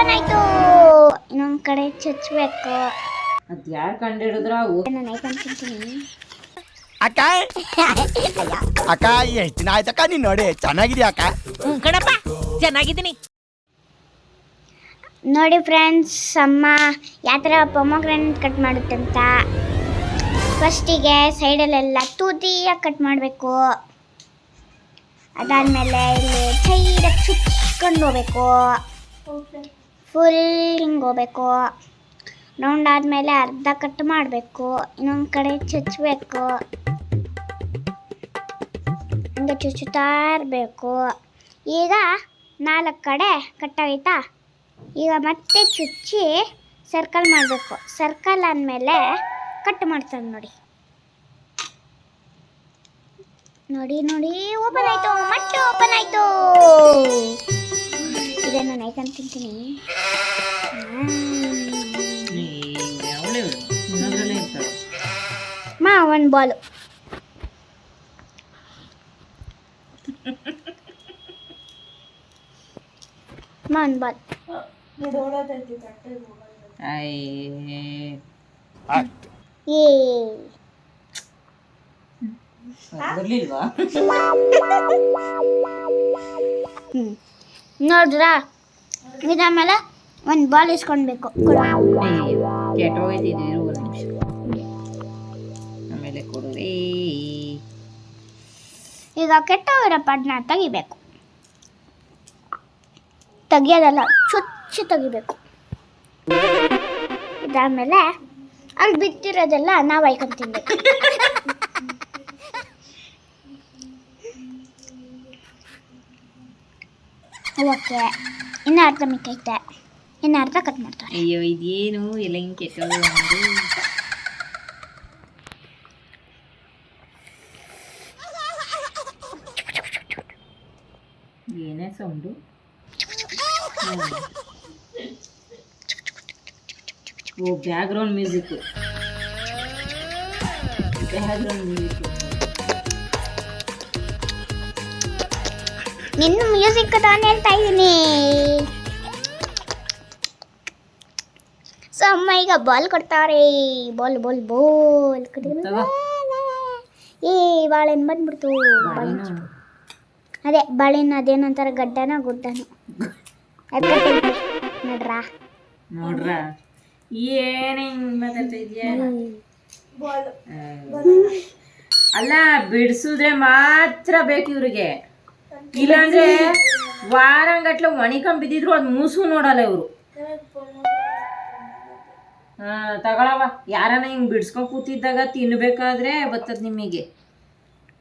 Open ಆಯ್ತು ಇನ್ನೊಂದ್ ಕಡೆ ಚಚ್ಬೇಕು. ಅದ್ ಯಾರು ಕಂಡಿಡಿದ್ರ ನಾನು ನೈಟ್ ಅನ್ಕೊಂತೀನಿ ಅಕ್ಕ? ಅಕ್ಕ ಎಷ್ಟು ದಿನ ಆಯ್ತಕ್ಕ ನೀನ್ ನೋಡಿ ಚೆನ್ನಾಗಿದ್ಯಾ ಅಕ್ಕ? ಹ್ಞೂ ಕಣಪ್ಪ ಚೆನ್ನಾಗಿದ್ದೀನಿ. ನೋಡಿ ಫ್ರೆಂಡ್ಸ್ ಅಮ್ಮ ಯಾವ ಥರ ಪೊಮೊಗ್ರಾನೆಟ್ ಕಟ್ ಮಾಡುತ್ತೆ ಅಂತ ಫಸ್ಟಿಗೆ ಸೈಡಲ್ಲೆಲ್ಲ ತೂತಿಯಾಗಿ ಕಟ್ ಮಾಡಬೇಕು. ಅದಾದಮೇಲೆ ಇಲ್ಲಿ ಚೈರಾಗಿ ಚುಚ್ಕೊಂಡು ಹೋಗ್ಬೇಕು. ಫುಲ್ ಹಿಂಗೆ ಹೋಗ್ಬೇಕು. ರೌಂಡ್ ಆದಮೇಲೆ ಅರ್ಧ ಕಟ್ ಮಾಡಬೇಕು. ಇನ್ನೊಂದು ಕಡೆ ಚುಚ್ಚಬೇಕು ಹಂಗೆ ಚುಚ್ಚುತ್ತಾ ಇರಬೇಕು. ಈಗ ನಾಲ್ಕು ಕಡೆ ಕಟ್ಟಾಗೈತಾ ಈಗ ಮತ್ತೆ ಚುಚ್ಚಿ ಸರ್ಕಲ್ ಮಾಡಬೇಕು. ಸರ್ಕಲ್ ಆದಮೇಲೆ ಕಟ್ ಮಾಡ್ತಾರೆ ನೋಡಿ. ನೋಡಿ ನೋಡಿ ಓಪನ್ ಆಯ್ತು. ಮತ್ತೆ ಓಪನ್ ಆಯ್ತು. ಇದನ್ನು ನೈಕಂತ ತಿಂತೀನಿ ಅವಳೆ ಇನ್ನೊಂದ್ರಲ್ಲೇ ಇರ್ತಾಳೆ ಮಾ ಒಂದು ಬಾಲು ಮಾ ಇದಾದ್ಮೇಲೆ ಒಂದು ಬಾಲ್ ಇಸ್ಕೊಳ್ಬೇಕು ಇರು ಒಂದು ನಿಮಿಷ. ಆಮೇಲೆ ಕೊಡುವೆ ಈಗ ಕೆಟ್ಟೋಗಿರೋ ಪಡ್ನ ತೆಗಿಬೇಕು. ತೆಗಿಯೋದಲ್ಲ ಚುಚ್ಚಿ ತೆಗಿಬೇಕು. ಇದಾದ್ಮೇಲೆ ಅಲ್ಲಿ ಬಿತ್ತಿರೋದೆಲ್ಲ ನಾವು ಹೈಕೊಂಡ್ ತಿನ್ಬೇಕು. ಓಕೆ. ಇನ್ನು ಅರ್ಧ ಮಿಕ್ಕೈತೆ ಇನ್ನು ಅರ್ಧ ಕಟ್ ಮಾಡ್ತಾರೆ. ಅಯ್ಯೋ, ಇದೇನು ಎಲ್ಲ ಹಿಂಗೆ ಏನೇ ಸೌಂಡು ಓ ಬ್ಯಾಕ್ಗ್ರೌಂಡ್ ಮ್ಯೂಸಿಕ್ ಬ್ಯಾಕ್ಗ್ರೌಂಡ್ ಮ್ಯೂಸಿಕ್ ನಿನ್ನ ಮ್ಯೂಸಿಕ್ ತಾನೇ ಹೇಳ್ತಾ ಇದ್ದೀನಿ. ಸೊ ಅಮ್ಮ ಈಗ ಬಾಲ್ ಕೊಡ್ತಾರೆ. Ball ball ball. ಏ ಬಾಳೆನ್ ಬಂದ್ಬಿಡ್ತು. ಅದೇ ಬಾಳೆನ್ ಅದೇನಂತಾರ ಗಡ್ಡನ ಗುಡ್ಡನ? ನೋಡ್ರಾ? ನೋಡ್ರ? ಏನೇ ಹಿಂಗ್ ಮಾತಾಡ್ತಾ ಇದೀಯ? ಅಲ್ಲ ಬಿಡಿಸಿದ್ರೆ ಮಾತ್ರ ಬೇಕು ಇವ್ರಿಗೆ. ಇಲ್ಲಾಂದ್ರೆ ವಾರಂಗಟ್ಲೆ ಒಣಿಕೊಂಡ್ ಬಿದ್ದಿದ್ರು ಅದು ಮೂಸು ನೋಡಲ್ಲ ಇವ್ರು. ಹಾ ತಗೊಳವ ಯಾರನ್ನ ಹಿಂಗ್ ಬಿಡ್ಸ್ಕೊಂಡ್ ಕೂತಿದ್ದಾಗ ತಿನ್ಬೇಕಾದ್ರೆ ಬರ್ತದ ನಿಮಗೆ.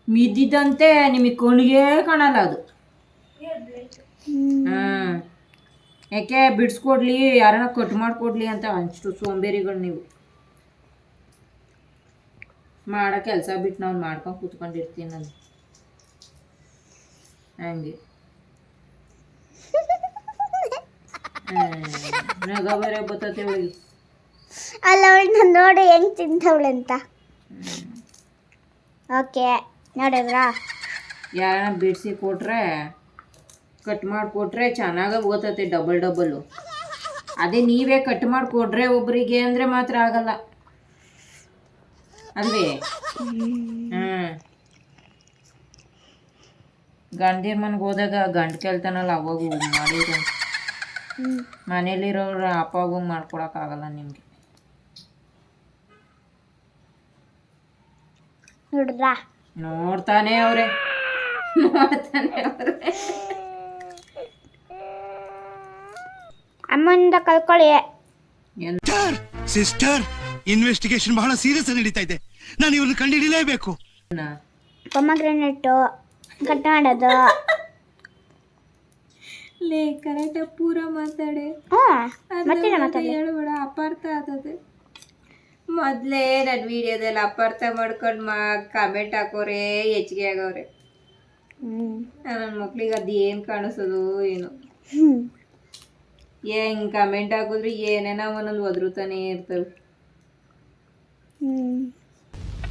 ಮಿದ್ದಿದ್ದಂತೆ ನಿಮಗೆ ಕಣ್ಣಿಗೆ ಕಾಣಲ್ಲ ಅದು. ಹ್ಮ್ ಯಾಕೆ ಬಿಡ್ಸ್ಕೊಡ್ಲಿ ಯಾರನ್ನ ಕಟ್ ಮಾಡ್ಕೊಡ್ಲಿ ಅಂತ ಅಷ್ಟು ಸೋಂಬೇರಿಗಳು ನೀವು. ಮಾಡೋ ಕೆಲಸ ಬಿಟ್ಟು ನಾವು ಮಾಡ್ಕೊಂಡು ಕೂತ್ಕೊಂಡಿರ್ತೀನಿ ನಾನು ಹಂಗೆ. ನಗ ಬರೋ ಬರ್ತತೆ ಅವಳಿಗೆ ಅಲ್ಲ ಅವಳನ್ನ ನೋಡಿ ಹೆಂಗ್ ತಿಂತವಳಂತ ಓಕೆ ನೋಡಿದ್ರಾ ಯಾರನ್ನ ಬಿಡಿಸಿ ಕೊಟ್ರೆ ಕಟ್ ಮಾಡಿಕೊಟ್ರೆ ಚೆನ್ನಾಗ ಓದ್ತತೆ ಡಬಲ್ ಡಬಲ್ಲು ಅದೇ ನೀವೇ ಕಟ್ ಮಾಡಿಕೊಟ್ರೆ ಒಬ್ಬರಿಗೆ ಅಂದರೆ ಮಾತ್ರ ಆಗಲ್ಲ. ಅಲ್ವೇ? ಹ್ಞೂ ಗಂಡಿರ ಮನೆಗೆ ಹೋದಾಗ ಗಂಡು ಕೇಳ್ತಾನಲ್ಲ ಅವಾಗ ಮಾಡಿದ್ರು ಮನೇಲಿರೋರು ಅಪ್ಪ ಅವಾಗ ಮಾಡ್ಕೊಡೋಕ್ಕಾಗಲ್ಲ ನಿಮಗೆ. ನೋಡಿದ್ರಾ ನೋಡ್ತಾನೆ ಅವ್ರೆ. ನೋಡ್ತಾನೆ ಅವ್ರೆ. ಅಮ್ಮನಿಂದ ಕಲ್ಕೊಳ್ಳಿ ಸಿಸ್ಟರ್ ಇನ್ವೆಸ್ಟಿಗೇಷನ್ ಬಹಳ ಸೀರಿಯಸ್ ನಡೀತಾ ಇದೆ. ನಾನು ಇವ್ರನ್ನ ಕಂಡುಹಿಡಿಯಲೇಬೇಕು ಪೊಮಗ್ರೆನೇಟು ಕಟ್ ಮಾಡೋದು ಲೇ ಕರೆಕ್ಟ್ ಪೂರ ಮಾತಾಡೆ. ಮತ್ತೆ ಮಾತಾಡಿ ಹೇಳ್ಬೇಡ ಅಪಾರ್ಥ ಆಗ್ತದೆ ಮೊದಲೇ ನನ್ನ ವಿಡಿಯೋದಲ್ಲಿ ಅಪಾರ್ಥ ಮಾಡ್ಕೊಂಡು ಮಾ ಕಮೆಂಟ್ ಹಾಕೋರೆ ಹೆಚ್ಚಿಗೆ ಆಗೋರೆ ನನ್ನ ಮಕ್ಳಿಗೆ ಅದು ಏನು ಕಾಣಿಸೋದು ಏನು? ಹೆಂಗ್ ಕಮೆಂಟ್ ಹಾಕಿದ್ರೆ ಏನೇನೋ ಒಂದೊಂದು ಒದ್ರುತಾನೆ ಇರ್ತವೆ.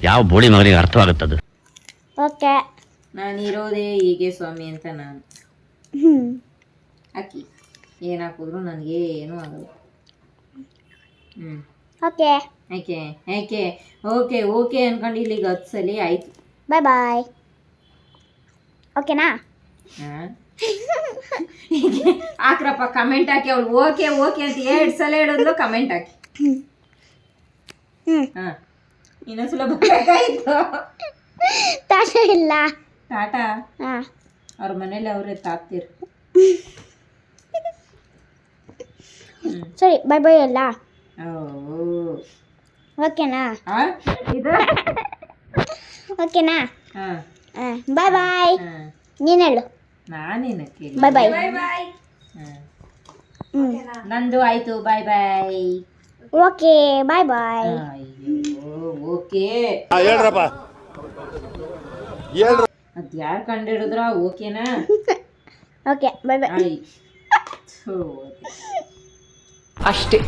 ಯಾವ ಬೋಳಿ ಮಗನಿಗೆ ಅರ್ಥವಾಗುತ್ತದೆ? ಓಕೆ. ನಾನು ಇರೋದೇ ಹೀಗೆ ಸ್ವಾಮಿ ಅಂತ ನಾನು. ಅಕ್ಕಿ ಏನು ಹಾಕಿದ್ರು ನನಗೆ ಏನು ಆಗಲ್ಲ. ಹ್ಞೂ ಓಕೆ. ಓಕೆ ಯಾಕೆ ಓಕೆ ಓಕೆ ಅನ್ಕೊಂಡು ಇಲ್ಲಿಗೆ ಹತ್ತು ಸಲ ಆಯ್ತು. ಬಾಯ್ ಬಾಯ್ ಓಕೆನಾ? ಹಾಂ. ಹಾಕ್ರಪ್ಪ ಕಮೆಂಟ್ ಹಾಕಿ ಅವಳು ಓಕೆ ಓಕೆ ಅಂತ ಎರಡು ಸಲ ಹೇಳಿದ್ಲು ಕಮೆಂಟ್ ಹಾಕಿ. ಹ್ಞೂ ಹಾಂ. ಇನ್ನೊಂದ್ಸಲ ಸುಲಭ ತಾಟ ಇಲ್ಲ. ಟಾಟಾ? ಅವ್ರ ಮನೇಲಿ ಅವರೇ ತಾಪ್ತೀರು. ಸರಿ ಬಾಯ್ ಬಾಯ್ ಅಲ್ಲ? ಓ ಓಕೆನಾ? ಓಕೆನಾ? ಬಾಯ್ ಬಾಯ್ ನೀನು ಹೇಳು. ನಾನೇನು ಕೇಳಿ. ಬಾಯ್ ಬಾಯ್ ಹಾಂ. ನಂದು ಆಯ್ತು ಬಾಯ್ ಬಾಯ್ ಓಕೆ ಬಾಯ್ ಬಾಯ್ ಅಯ್ಯೋ ಓಕೆ. ಹೇಳ್ರಪ್ಪ. ಹೇಳ್ರ ಅದ್ ಯಾರು ಕಂಡಿಡಿದ್ರ ಓಕೆನಾ? ಓಕೆ ಬಾಯ್ ಬಾಯ್ ಆಯ್ ಥು, ಓಕೆ.